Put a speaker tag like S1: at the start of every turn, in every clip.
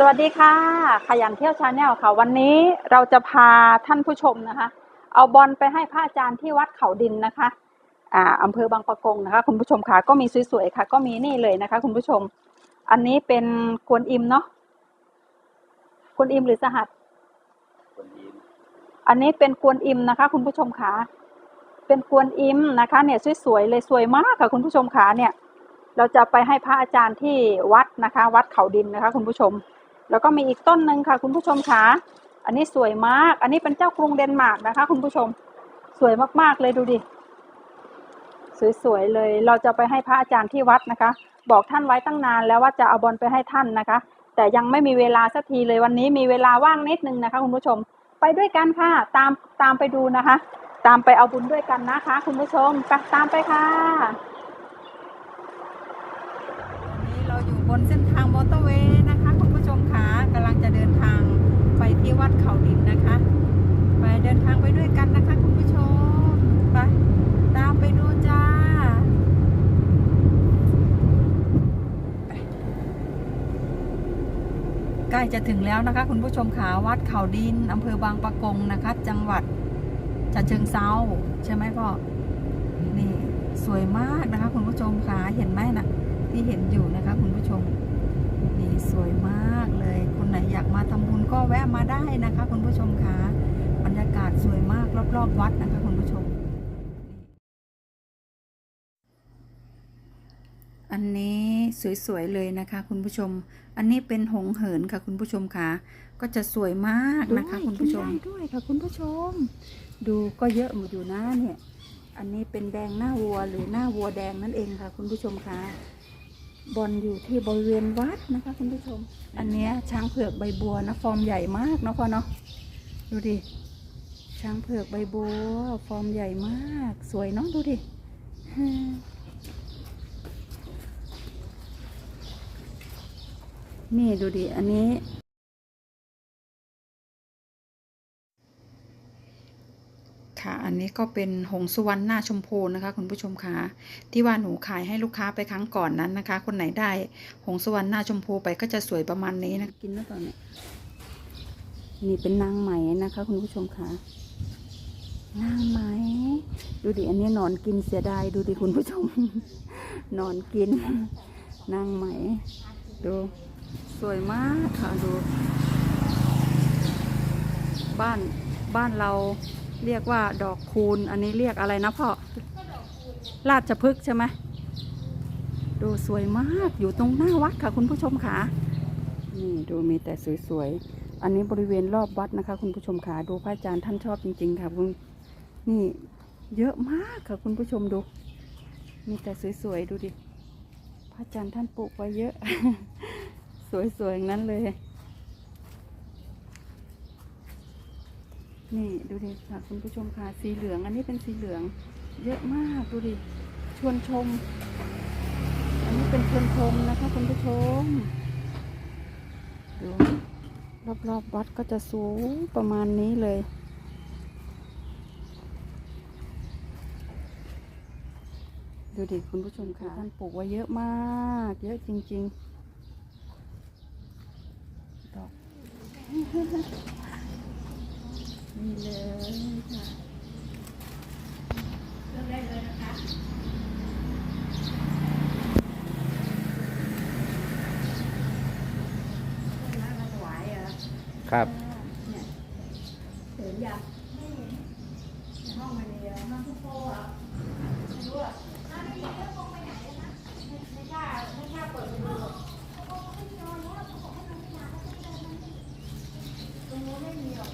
S1: สวัสดีค่ะ ขยันเที่ยวชาแนลค่ะ วันนี้เราจะพาท่านผู้ชมนะคะ เอาบอลไปให้พระอาจารย์ที่วัดเขาดินนะคะอ่าอำเภอบางปะกงนะคะ คุณผู้ชมค่ะก็มีสวยๆค่ะ ก็มีนี่เลยนะคะ คุณผู้ชม อันนี้เป็นกวนอิมเนาะกวนอิมหรือสหัส
S2: คนจีน
S1: อันนี้เป็นกวนอิมนะคะ คุณผู้ชมค่ะเป็นกวนอิมนะคะ เนี่ยสวยๆเลยสวยมากค่ะ คุณผู้ชมค่ะเนี่ย เราจะไปให้พระอาจารย์ที่วัดนะคะ วัดเขาดินนะคะ คุณผู้ชม แล้วก็มีอีกต้นหนึ่งค่ะ คุณผู้ชมคะอันนี้สวยมาก อันนี้เป็นเจ้ากรุงเดนมาร์กนะคะ คุณผู้ชมสวยมากๆเลยดูดิ สวยๆเลย เราจะไปให้พระอาจารย์ที่วัดนะคะ บอกท่านไว้ตั้งนานแล้วว่าจะเอาบอลไปให้ท่านนะคะ แต่ยังไม่มีเวลาสักทีเลยวันนี้มีเวลาว่างนิดนึงนะคะ คุณผู้ชม ไปด้วยกันค่ะ ตามตามไปดูนะคะ ตามไปเอาบุญด้วยกันนะคะ คุณผู้ชมไปตามไปค่ะวันนี้เราอยู่บนเส้นทางมอเตอร์เวย์นะคะ คุณผู้ชมค่ะกำลังจะเดินทางไปที่วัดเขาดินนะคะ ไปเดิน ทางไปด้วยกันนะคะคุณผู้ชม ไปตามไปดูจ้าใกล้จะถึงแล้วนะคะ คุณผู้ชมขาวัดเขาดินอำเภอบางปะกงนะคะ จังหวัดฉะเชิงเซาใช่ไหมพ่อนี่สวยมากนะคะ คุณผู้ชมขาเห็นไหมนะที่เห็นอยู่นะคะ คุณผู้ชมนี่สวยมากเลย คนไหนอยากมาทำบุญก็แวะมาได้นะคะ คุณผู้ชมขาบรรยากา ศสวยมากรอบๆวัดนะคะคุณผู้ชม อันนี้สวยๆเลยนะคะคุณผู้ชม อันนี้เป็นหงเหินค่ะคุณผู้ชมค่ะก็จะสวยมากนะคะคุณผู้ชมด้วยค่ะคุณผู้ชม ดูก็เยอะหมดอยู่นะเนี่ย อันนี้เป็นแดงหน้าวัวหรือหน้าวัวแดงนั่นเองค่ะ คุณผู้ชมค่ะบอลอยู่ที่บริเวณวัดนะคะคุณผู้ชม อันเนี้ยช้างเผือกใบบัวนะฟอร์มใหญ่มากเนาะพ่อเนาะดูดิ ช้างเผือกใบบัวฟอร์มใหญ่มาก สวยเนาะดูดินี่ดูดิ อันนี้ ค่ะ อันนี้ก็เป็นหงสุวรรณหน้าชมพูนะคะ คุณผู้ชมคะที่ว่าหนูขายให้ลูกค้าไปครั้งก่อนนั้นนะคะ คนไหนได้หงสุวรรณหน้าชมพูไปก็จะสวยประมาณนี้นะ กินแล้วตอนนี้นี่เป็นนางไหม่นะคะ คุณผู้ชมคะ นางไหม ดูดิ อันนี้นอนกินเสียดาย ดูดิคุณผู้ชม นอนกินนางไหม ดู สวยมากค่ะดู บ้านบ้านเราเรียกว่าดอกคูณ อันนี้เรียกอะไรนะพ่อราชพฤกษ์ใช่ไหมดูสวยมากอยู่ตรงหน้าวัดค่ะ คุณผู้ชมค่ะ นี่ดูมีแต่สวยๆ อันนี้บริเวณรอบวัดนะคะ คุณผู้ชมค่ะ ดูพระอาจารย์ท่านชอบจริง ๆ ค่ะคุณ นี่เยอะมากค่ะคุณผู้ชมดู มีแต่สวยๆ ดูดิ พระอาจารย์ท่านปลูกไว้เยอะ สวยๆอย่างนั้นเลย นี่ดูดิค่ะคุณผู้ชมค่ะ สีเหลืองอันนี้เป็นสีเหลือง เยอะมากดูดิ ชวนชม อันนี้เป็นชวนชมนะคะคุณผู้ชม ดูรอบๆวัดก็จะสูงประมาณนี้เลย ดูดิคุณผู้ชมค่ะท่านปลูกไว้เยอะมาก เยอะจริง ๆ ดอก นี่เลยค่ะ
S2: ครับ
S1: เห็นยังห้องมันเดียวห้องทุกโต๊ะรู้อะถ้าไม่มีก็คงไปไหนนะไม่กล้าไม่กล้าเปิดดูตรงนู้นไม่มีหรอก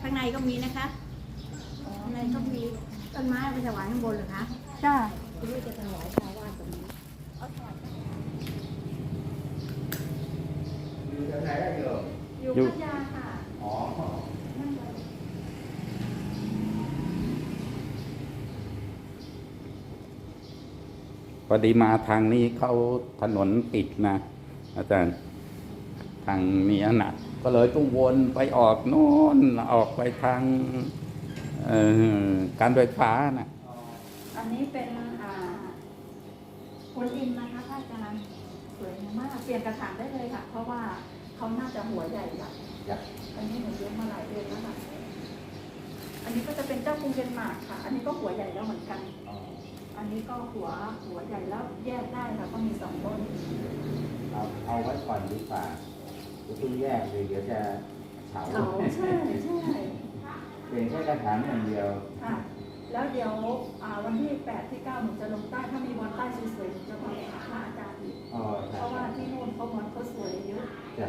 S3: ข้างใน ก็มีนะคะข้างในก็มีต้นไม้เอาไปถวายข้างบนเหรอคะ
S1: จ้า
S3: คุณลูกจะถวายชาวบ้านตรงนี้
S1: อยู่
S2: อยู่
S1: พัทยาค่ะ
S2: อ๋อพอดีมาทางนี้เขาถนนปิดนะ อาจารย์ ทางนี้นะ ก็เลยต้องวนไปออกโน่นออกไปทางเอ่อการไฟฟ้านะ
S1: อันนี้เป็นอ่ากวนอิมนะคะพระอาจารย์สวยมากเปลี่ยนกระถางได้เลยค่ะ เพราะว่าเขาน่าจะหัวใหญ่ละ
S2: ยัก
S1: อันนี้หนูเลี้ยงมาหลายเดือนแล้วค่ะอันนี้ก็จะเป็นเจ้ากรุงเดนมาร์กค่ะ อันนี้ก็หัวใหญ่แล้วเหมือนกัน อันนี้ก็หัวหัวใหญ่แล้วแยกได้ค่ะก็มีสองต้น
S2: เอาเอาไว้ก่อนดีกว่า จะเพิ่งแยกเลยเดี๋ยวจะเฉา
S1: เขาใช่ใช่
S2: เพียงแค่กระถางอย่างเดียว
S1: ค่ะ แล้วเดี๋ยวอ่าวันที่แปดที่เก้าหนูจะลงใต้ถ้ามีบอลใต้สวยๆหนูจะมาหาพระอาจารย์อีก
S2: อ๋อ
S1: เพ
S2: ใช่
S1: ราะว่าที่นู่นเขาบอลเขาสวยเยอะ
S2: จ้ะ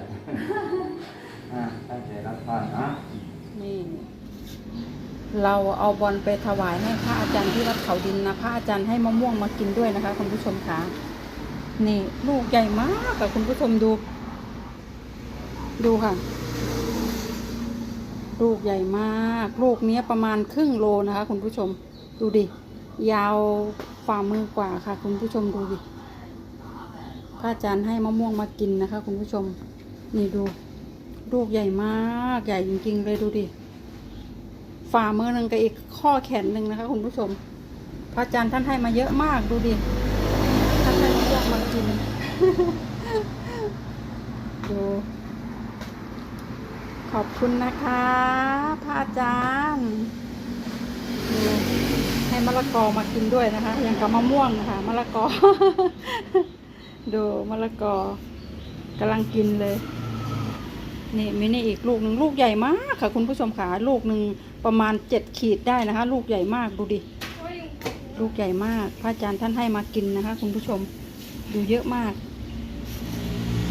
S2: อะตั้งใจรับพรเนาะ
S1: นี่เราเอาบอลไปถวายให้พระอาจารย์ที่วัดเขาดินนะ พระอาจารย์ให้มะม่วงมากินด้วยนะคะ คุณผู้ชมคะนี่ลูกใหญ่มากค่ะคุณผู้ชมดู ดูค่ะ ลูกใหญ่มาก ลูกเนี้ยประมาณครึ่งโลนะคะ คุณผู้ชม ดูดิ ยาวฝ่ามือกว่าค่ะ คุณผู้ชมดูดิพระอาจารย์ให้มะม่วงมากินนะคะ คุณผู้ชม นี่ดู ลูกใหญ่มาก ใหญ่จริง ๆ เลยดูดิ ฝ่ามือหนึ่งกับอีกข้อแขนหนึ่งนะคะ คุณผู้ชม พระอาจารย์ท่านให้มาเยอะมากดูดิ ท่านให้มะม่วงมากิน ดู ขอบคุณนะคะพระอาจารย์ให้มะละกอมากินด้วยนะคะ อย่างกับมะม่วงนะคะมะละกอ ดูมะละกอกำลังกินเลย นี่มินี่อีกลูกหนึ่งลูกใหญ่มากค่ะ คุณผู้ชมขาลูกหนึ่งประมาณเจ็ดขีดได้นะคะ ลูกใหญ่มากดูดิ ลูกใหญ่มาก พระอาจารย์ท่านให้มากินนะคะ คุณผู้ชม ดูเยอะมาก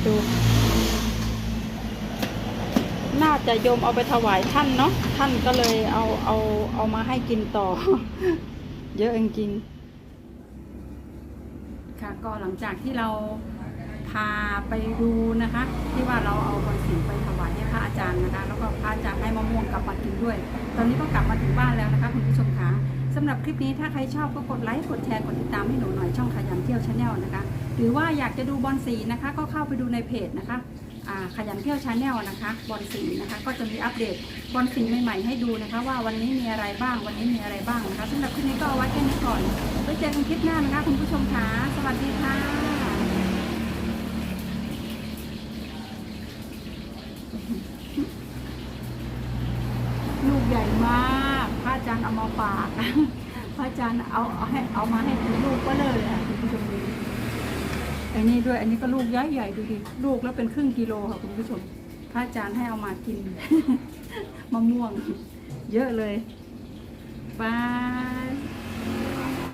S1: ดู น่าจะโยมเอาไปถวายท่านเนาะท่านก็เลยเอาเอาเอามาให้กินต่อ เยอะจริงๆค่ะก็หลังจากที่เราพาไปดูนะคะ ที่ว่าเราเอาบอนสีไปถวายให้พระอาจารย์นะคะ แล้วก็พระอาจารย์ให้มะม่วงกลับมากินด้วย ตอนนี้ก็กลับมาถึงบ้านแล้วนะคะ คุณผู้ชมคะสำหรับคลิปนี้ถ้าใครชอบก็กดไลค์กดแชร์กดติดตามให้หนูหน่อยช่องขยันเที่ยวชาแนลนะคะ หรือว่าอยากจะดูบอลสีนะคะ ก็เข้าไปดูในเพจนะคะ ขยันเที่ยวชาแนลนะคะบอลสีนะคะ ก็จะมีอัปเดตบอลสีใหม่ๆให้ดูนะคะ ว่าวันนี้มีอะไรบ้างวันนี้มีอะไรบ้างนะคะสำหรับคลิปนี้ก็เอาไว้แค่นี้ก่อนไว้เจอกันคลิปหน้านะคะคุณผู้ชมคะสวัสดีค่ะลูกใหญ่มาก พระอาจารย์เอามาฝาก พระอาจารย์เอาเอาให้เอามาให้ลูกก็เลยค่ะคุณผู้ชมดู อันนี้ด้วย อันนี้ก็ลูกใหญ่ใหญ่ดูดิ ลูกแล้วเป็นครึ่งกิโลค่ะคุณผู้ชม พระอาจารย์ให้เอามากิน มะม่วง เยอะเลยบาย